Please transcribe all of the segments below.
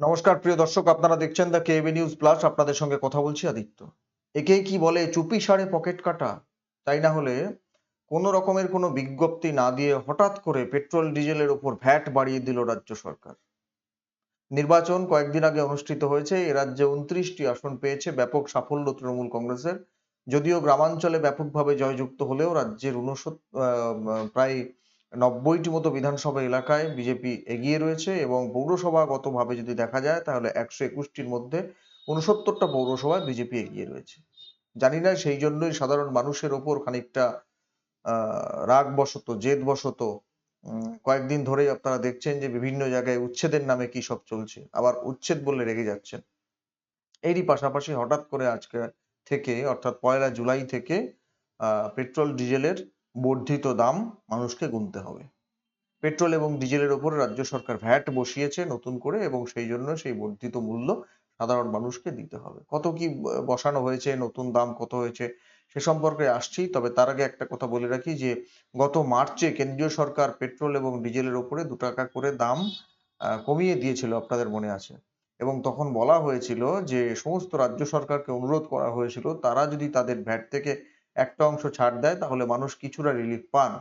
নমস্কার, প্রিয় দর্শক, আপনারা দেখছেন দ্য কেবি নিউজ প্লাস আপনাদের সঙ্গে কথা বলছি আদিত্য। একেই কি বলে, চুপি সারে পকেট কাটা? তাই না হলে কোনো রকমের কোনো বিজ্ঞপ্তি না দিয়ে হঠাৎ করে পেট্রোল ডিজেলের উপর ভ্যাট বাড়িয়ে দিল রাজ্য সরকার। নির্বাচন কয়েকদিন আগে অনুষ্ঠিত হয়েছে। এ রাজ্যে উনত্রিশটি আসন পেয়েছে ব্যাপক সাফল্য তৃণমূল কংগ্রেসের। যদিও গ্রামাঞ্চলে ব্যাপকভাবে জয়যুক্ত হলেও রাজ্যের উনসত্তর প্রায় নব্বইটি মতো বিধানসভা এলাকায় বিজেপি এগিয়ে রয়েছে এবং পৌরসভাগতভাবে যদি দেখা যায়, তাহলে একশো একুশটির মধ্যে উনসত্তরটা পৌরসভায় বিজেপি এগিয়ে রয়েছে। জানি না, সেই জন্যই সাধারণ মানুষের ওপর খানিকটা রাগ বশত জেদ বশত কয়েকদিন ধরেই আপনারা দেখছেন যে বিভিন্ন জায়গায় উচ্ছেদের নামে কি সব চলছে, আবার উচ্ছেদ বলে রেগে যাচ্ছেন। এরই পাশাপাশি হঠাৎ করে আজকে থেকে, অর্থাৎ পয়লা জুলাই থেকে পেট্রোল, ডিজেলের বর্ধিত দাম মানুষকে গুনতে হবে। পেট্রোল এবং ডিজেলের ওপর রাজ্য সরকার ভ্যাট বসিয়েছে নতুন করে এবং সেই জন্য সেই বর্ধিত মূল্য সাধারণ মানুষকে দিতে হবে। কত কি বসানো হয়েছে, নতুন দাম কত হয়েছে, সে সম্পর্কে আসছি। তবে তার আগে একটা কথা বলে রাখি যে, গত মার্চে কেন্দ্রীয় সরকার পেট্রোল এবং ডিজেলের ওপরে দু টাকা করে দাম কমিয়ে দিয়েছিল আপনাদের মনে আছে। এবং তখন বলা হয়েছিল যে, সমস্ত রাজ্য সরকারকে অনুরোধ করা হয়েছিল, তারা যদি তাদের ভ্যাট থেকে একটা অংশ ছাড় দেয়, তাহলে মানুষ কিছুটা রিলিফ পান।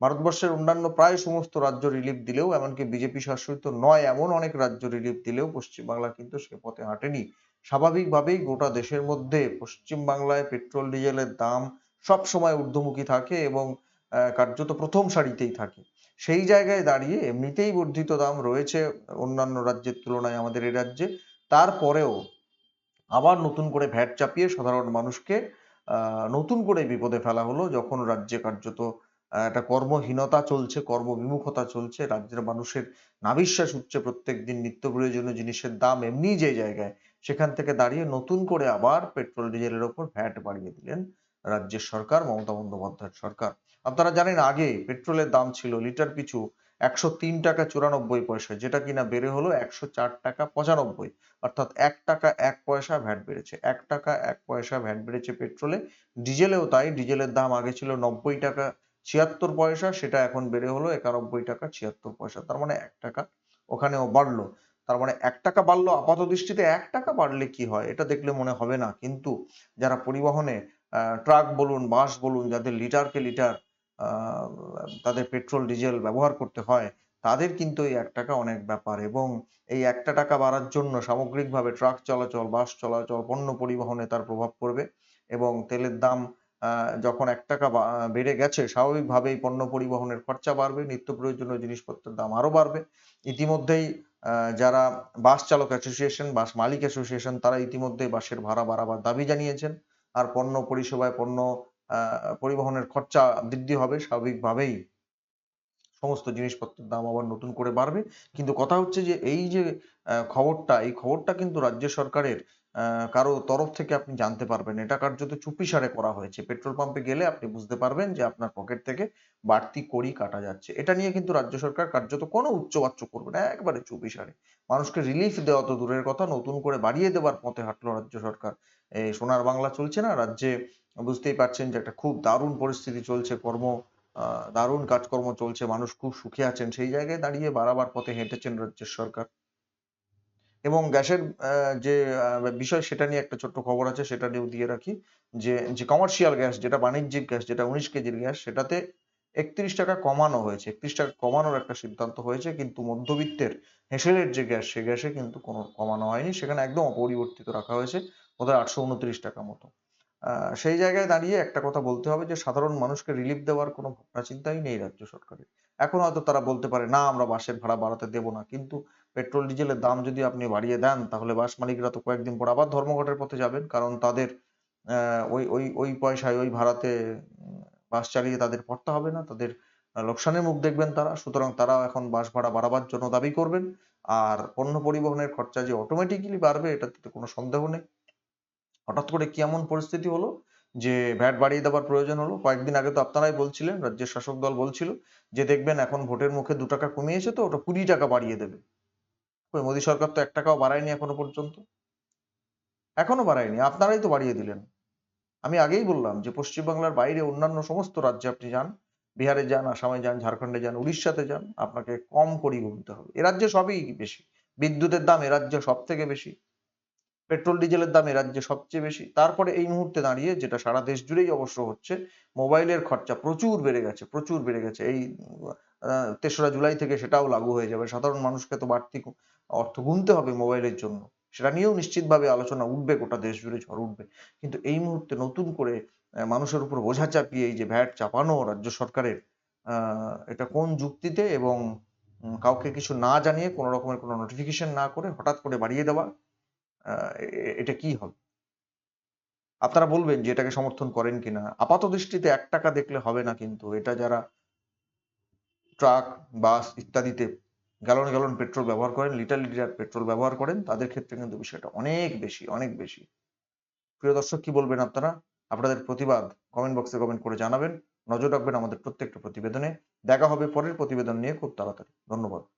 ভারতবর্ষের অন্যান্য প্রায় সমস্ত রাজ্য রিলিফ দিলেও, এমনকি বিজেপি শাসিত নয়, এমন অনেক রাজ্য রিলিফ দিলেও পশ্চিমবাংলা কিন্তু সে পথে হাঁটেনি। স্বাভাবিকভাবেই গোটা দেশের মধ্যে পশ্চিমবাংলায় পেট্রোল ডিজেলের দাম সব সময় ঊর্ধ্বমুখী থাকে এবং কার্যত প্রথম সারিতেই থাকে। সেই জায়গায় দাঁড়িয়ে এমনিতেই বর্ধিত দাম রয়েছে অন্যান্য রাজ্যের তুলনায় আমাদের এই রাজ্যে। তারপরেও আবার নতুন করে ভ্যাট চাপিয়ে সাধারণ মানুষকে নতুন করে বিপদে ফেলা হলো। যখন রাজ্যে কার্যত একটা কর্মহীনতা চলছে, কর্মবিমুখতা চলছে, রাজ্যের মানুষের নাভিশ্বাস উঠছে প্রত্যেক দিন নিত্য প্রয়োজনীয় জিনিসের দাম এমনি যে জায়গায়, সেখান থেকে দাঁড়িয়ে নতুন করে আবার পেট্রোল, ডিজেলের ওপর ভ্যাট বাড়িয়ে দিলেন রাজ্যের সরকার, মমতা বন্দ্যোপাধ্যায়ের সরকার। আপনারা জানেন, আগে পেট্রোলের দাম ছিল লিটার পিছু একশো তিন টাকা চুরানব্বই পয়সা, যেটা কিনা বেড়ে হলো একশো চার টাকা পঁচানব্বই। অর্থাৎ এক টাকা এক পয়সা ভ্যাট বেড়েছে। এক টাকা এক পয়সা ভ্যাট বেড়েছে পেট্রোলে। ডিজেলেও তাই, ডিজেলের দাম আগে ছিল নব্বই টাকা ছিয়াত্তর পয়সা, সেটা এখন বেড়ে হলো একানব্বই টাকা ছিয়াত্তর পয়সা। তার মানে এক টাকা ওখানেও বাড়লো। তার মানে এক টাকা বাড়লো আপাত দৃষ্টিতে এক টাকা বাড়লে কি হয় এটা দেখলে মনে হবে না। কিন্তু যারা পরিবহনে ট্রাক বলুন, বাস বলুন, যাদের লিটারকে লিটার তাদের পেট্রোল ডিজেল ব্যবহার করতে হয়, তাদের কিন্তু এই এক টাকা অনেক ব্যাপার এবং এই একটা টাকা বাড়ার জন্য সামগ্রিকভাবে ট্রাক চলাচল বাস চলাচল, পণ্য পরিবহনে তার প্রভাব পড়বে এবং তেলের দাম যখন এক টাকা বেড়ে গেছে, স্বাভাবিকভাবেই পণ্য পরিবহনের খরচা বাড়বে, নিত্য প্রয়োজনীয় জিনিসপত্রের দাম আরও বাড়বে। ইতিমধ্যেই যারা বাস চালক অ্যাসোসিয়েশন বাস মালিক অ্যাসোসিয়েশন তারা ইতিমধ্যেই বাসের ভাড়া বাড়াবার দাবি জানিয়েছেন। আর পণ্য পরিষেবায় পণ্য পরিবহনের খরচা বৃদ্ধি হবে স্বাভাবিকভাবেই। সমস্ত জিনিসপত্রের দাম আবার নতুন করে বাড়বে। কিন্তু কথা হচ্ছে যে এই যে খবরটা, এই খবরটা কিন্তু রাজ্য সরকারের কারও তরফ থেকে আপনি জানতে পারবেন। এটা কার্যত চুপিসারে করা হয়েছে। পেট্রোল পাম্পে গেলে আপনি বুঝতে পারবেন যে আপনার পকেট থেকে বাড়তি কড়ি কাটা যাচ্ছে। এটা নিয়ে কিন্তু রাজ্য সরকার কার্যত কোনো উচ্চবাচ্য করবে না, একবারে চুপিসারে মানুষকে রিলিফ দেওয়া তো দূরের কথা, নতুন করে বাড়িয়ে দেওয়ার পথে হাঁটলো রাজ্য সরকার। এই সোনার বাংলা চলছে না? রাজ্যে বুঝতেই পারছেন যে একটা খুব দারুণ পরিস্থিতি চলছে, কর্ম দারুণ কাজকর্ম চলছে। মানুষ খুব সুখে আছেন। সেই জায়গায় দাঁড়িয়ে বাড়াবার পথে হেঁটেছেন রাজ্যের সরকার। এবং গ্যাসের যে বিষয় সেটা নিয়ে একটা ছোট্ট খবর আছে, সেটা নিয়েও দিয়ে রাখি। যে যে কমার্শিয়াল গ্যাস যেটা বাণিজ্যিক গ্যাস যেটা উনিশ কেজির গ্যাস সেটাতে একত্রিশ টাকা কমানো হয়েছে। একত্রিশ টাকা কমানোর একটা সিদ্ধান্ত হয়েছে, কিন্তু মধ্যবিত্তের হেসেলের যে গ্যাস সে গ্যাসে কিন্তু কোনো কমানো হয়নি। সেখানে একদম অপরিবর্তিত রাখা হয়েছে। বোধহয় আটশো উনত্রিশ টাকা মতো। সেই জায়গায় দাঁড়িয়ে একটা কথা বলতে হবে যে, সাধারণ মানুষকে রিলিফ দেওয়ার কোনো ভাবনা চিন্তাই নেই রাজ্য সরকারের। এখন হয়তো তারা বলতে পারে, না, আমরা বাসের ভাড়া বাড়াতে দেবো না। কিন্তু পেট্রোল, ডিজেলের দাম যদি আপনি বাড়িয়ে দেন, তাহলে বাস মালিকরা তো কয়েকদিন পর আবার ধর্মঘটের পথে যাবেন। কারণ তাদের ওই ওই ওই পয়সায়, ওই ভাড়াতে বাস চালিয়ে তাদের পড়তে হবে না। তাদের লোকসানের মুখ দেখবেন তারা। সুতরাং তারা এখন বাস ভাড়া বাড়াবার জন্য দাবি করবেন। আর পণ্য পরিবহনের খরচা যে অটোমেটিক্যালি বাড়বে, এটাতে তো কোনো সন্দেহ নেই। হঠাৎ করে কি এমন পরিস্থিতি হলো যে ভ্যাট বাড়িয়ে দেওয়ার প্রয়োজন হলো? কয়েকদিন আগে তো আপনারাই বলছিলেন রাজ্যের শাসক দল বলছিল যে দেখবেন এখন ভোটের মুখে দু টাকা কমিয়েছে তো ওটা কুড়ি টাকা বাড়িয়ে দেবে। মোদী সরকার তো এক টাকাও বাড়ায়নি এখনও পর্যন্ত। এখনও বাড়ায়নি, আপনারাই তো বাড়িয়ে দিলেন। আমি আগেই বললাম যে পশ্চিমবাংলার বাইরে অন্যান্য সমস্ত রাজ্যে আপনি যান, বিহারে যান, আসামে যান, ঝাড়খণ্ডে যান, উড়িষ্যাতে যান, আপনাকে কম করি গুনতে হবে। এ রাজ্যে সবই বেশি। বিদ্যুতের দাম এ রাজ্যে সব থেকে বেশি। পেট্রোল, ডিজেলের দাম রাজ্যে সবচেয়ে বেশি। তারপরে এই মুহূর্তে দাঁড়িয়ে যেটা সারা দেশ জুড়েই অবশ্য হচ্ছে, মোবাইলের খরচা প্রচুর বেড়ে গেছে, প্রচুর বেড়ে গেছে। এই তেসরা জুলাই থেকে সেটাও লাগু হয়ে যাবে। সাধারণ মানুষকে তো বাড়তি অর্থ গুনতে হবে মোবাইলের জন্য। সেটা নিয়েও নিশ্চিতভাবে আলোচনা উঠবে, গোটা দেশ জুড়ে ঝড় উঠবে। কিন্তু এই মুহূর্তে নতুন করে মানুষের উপর বোঝা চাপিয়ে এই যে ভ্যাট চাপানো রাজ্য সরকারের এটা কোন যুক্তিতে এবং কাউকে কিছু না জানিয়ে কোনো রকমের কোনো নোটিফিকেশন না করে হঠাৎ করে বাড়িয়ে দেওয়া এটা কি হবে? আপনারা বলবেন যে এটাকে সমর্থন করেন কিনা? আপাত দৃষ্টিতে এক টাকা দেখলে হবে না কিন্তু। এটা যারা ট্রাক, বাস ইত্যাদিতে গ্যালন গ্যালন পেট্রোল ব্যবহার করেন, লিটার লিটার পেট্রোল ব্যবহার করেন, তাদের ক্ষেত্রে কিন্তু বিষয়টা অনেক বেশি অনেক বেশি। প্রিয় দর্শক, কি বলবেন আপনারা? আপনাদের প্রতিবাদ কমেন্ট বক্সে কমেন্ট করে জানাবেন। নজর রাখবেন আমাদের প্রত্যেকটা প্রতিবেদনে। দেখা হবে পরের প্রতিবেদন নিয়ে খুব তাড়াতাড়ি। ধন্যবাদ।